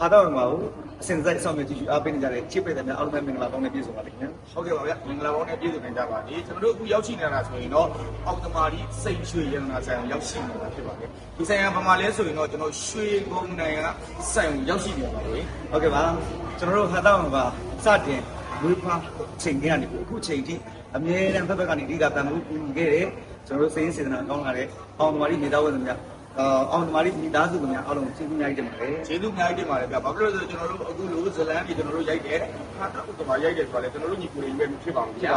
ဟာတော့မှာကိုအစင်စိုက်ဆောင်ရွက်ကြည့်ယူအားပေးနေကြတဲ့ချစ်ပိတ်တဲ့များအားလုံးပဲမင်္ဂလာပေါင်းနဲ့ပြည့်စုံပါလိမ့်မယ်ဟုတ်ကဲ့ပါဗျာမင်္ဂလာပေါင်းနဲ့ပြည့်စုံနေကြပါလေကျွန်တော်တို့အခုရောက်ရှိနေတာဆိုရင်တော့အောက်တမာရီစိတ်ရွှေရတနာဆိုင်ရောက်ရှိနေတာဖြစ်ပါတယ်ဒီဆိုင်ကဘာမှလဲဆိုရင်တော့ကျွန်တော်ရွှေကုန်းနိုင်ငံဆိုင်ကိုရောက်ရှိနေပါလေဟုတ်ကဲ့ပါကျွန်တော်တို့ဟာတော့မှာစတင်မွေးဖွားချိန်ကြီးကနေအခုချိန်ထိအမြဲတမ်းဖက်ဖက်ကနေအဓိကပံ့ပိုးကူညီခဲ့တဲ့ကျွန်တော်တို့စိတ်ရင်းစေတနာကောင်းလာတဲ့အောင်သမားကြီးနေသားဝင်သူများ အောင်သမားကြီးမိသားစုသူများအားလုံးကျေးဇူးများကြီးတင်ပါတယ်ကျေးဇူးအများကြီးတင်ပါတယ်ဗျာဘာဖြစ်လို့လဲဆိုတော့ကျွန်တော်တို့အခုလိုဇလန်ကြီးကျွန်တော်တို့ရိုက်တယ်ဟာတော့ဥပမာရိုက်တယ်ဆိုတော့လေကျွန်တော်တို့ညီကိုတွေပဲဖြစ်ပါဘူးဗျာ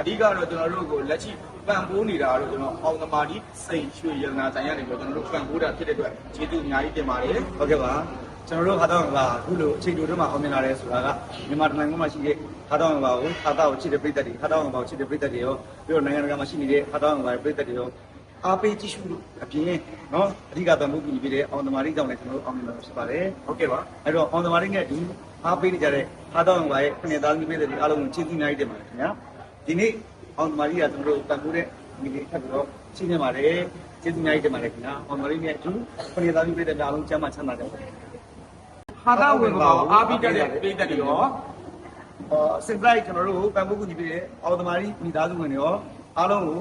အဓိကတော့ကျွန်တော်တို့ကိုလက်ရှိပံ့ပိုးနေတာကတော့ကျွန်တော်အောင်သမားကြီးစိတ်ရွှေရတနာဆိုင်ကနေပြီးတော့ကျွန်တော်တို့ပံ့ပိုးတာဖြစ်တဲ့အတွက်ကျေးဇူးအများကြီးတင်ပါတယ်ဟုတ်ကဲ့ပါကျွန်တော်တို့ဟာတော့မှာအခုလိုအချိန်တိုတွင်းမှာအောင်မြင်လာတယ်ဆိုတာကမြန်မာတိုင်းမှာရှိတဲ့ဟာတော့မှာကိုဟာတော့ကိုချစ်တဲ့ပြည်သက်တွေဟာတော့မှာကိုချစ်တဲ့ပြည်သက်တွေရောပြီးတော့နိုင်ငံတကာမှာရှိနေတဲ့ဟာတော့မှာပြည်သက်တွေရော အားပေးကြည့်ရှုလို့အပြင်နော်အဓိကတံမှုပြီးပြီးတဲ့အောင်သမားလေးကြောင့်လည်းကျွန်တော်တို့အောင်မြင်လာဖြစ်ပါတယ်ဟုတ်ကဲ့ပါအဲ့တော့အောင်သမားလေးနဲ့ဒီအားပေးနေကြတဲ့ဟာတော့မှာရဲ့ခဏသားသမီးပြည်သက်တွေအားလုံးကိုကျေးဇူးများကြီးတင်ပါတယ်ခင်ဗျာဒီနေ့အောင်သမားလေးကကျွန်တော်တို့တန်ဖိုးတဲ့မိလေးထပ်ပြီးတော့ရှင်းနေပါတယ်ကျေးဇူးများကြီးတင်ပါတယ်ခင်ဗျာအောင်သမားလေးနဲ့အတူခဏသားသမီးပြည်သက်တွေအားလုံးကျမ်းမာချမ်းသာကြပါစေဟာတာဝင်ကပါအားပြီးတတ်တဲ့ပြည်သက်တွေရောအော်စင်လိုက်ကျွန်တော်တို့ပံပိုးကူညီပေးတဲ့အော်သမားကြီးမိသားစုဝင်တွေရောအားလုံးကို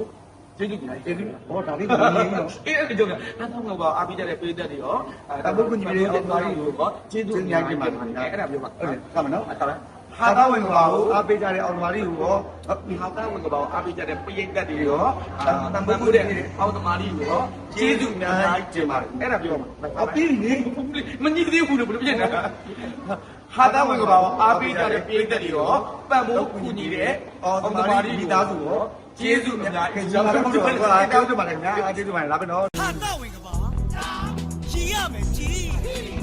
ကျေးဇူးတင်ပါတယ်ကျေးဇူးဟောဒါလေးကိုမြင်နေတော့အေးအဲ့ဒီကြောင့်ဟာတာဝင်ကပါအားပြီးတတ်တဲ့ပြည်သက်တွေရောပံပိုးကူညီပေးတဲ့အော်သမားကြီးကိုရောကျေးဇူးအများကြီးတင်ပါတယ်အဲ့ဒါပြောပါဟုတ်တယ်ခမနော်အဲ့ဒါလား ဟာသာဝင်ပါဘူးအားပေးကြတဲ့အော်သမားကြီးကိုရောဟာတာဝင်ကပါအားပြီးတတ်တဲ့ပြည်သက်တွေရောတန်ဖိုးမှုတဲ့အောက်သမားတွေရောကျေးဇူးအများကြီးတင်ပါတယ်အဲ့ဒါပြောပါအပြီးနေမညစ်သေးဘူးလို့ဘယ်လိုဖြစ်နေတာဟာတာဝင်ကပါအားပေးကြတဲ့ပြည်သက်တွေရောပံ့ပိုးကူညီတဲ့အော်သမားကြီးမိသားစုရောကျေးဇူးအများကြီးကျွန်တော်တို့ကတောင်းတပါတယ်ညာကျေးဇူးပါတယ်လာပြီနော်ဟာတော့ဝင်ကပါရီရမယ်ကြီး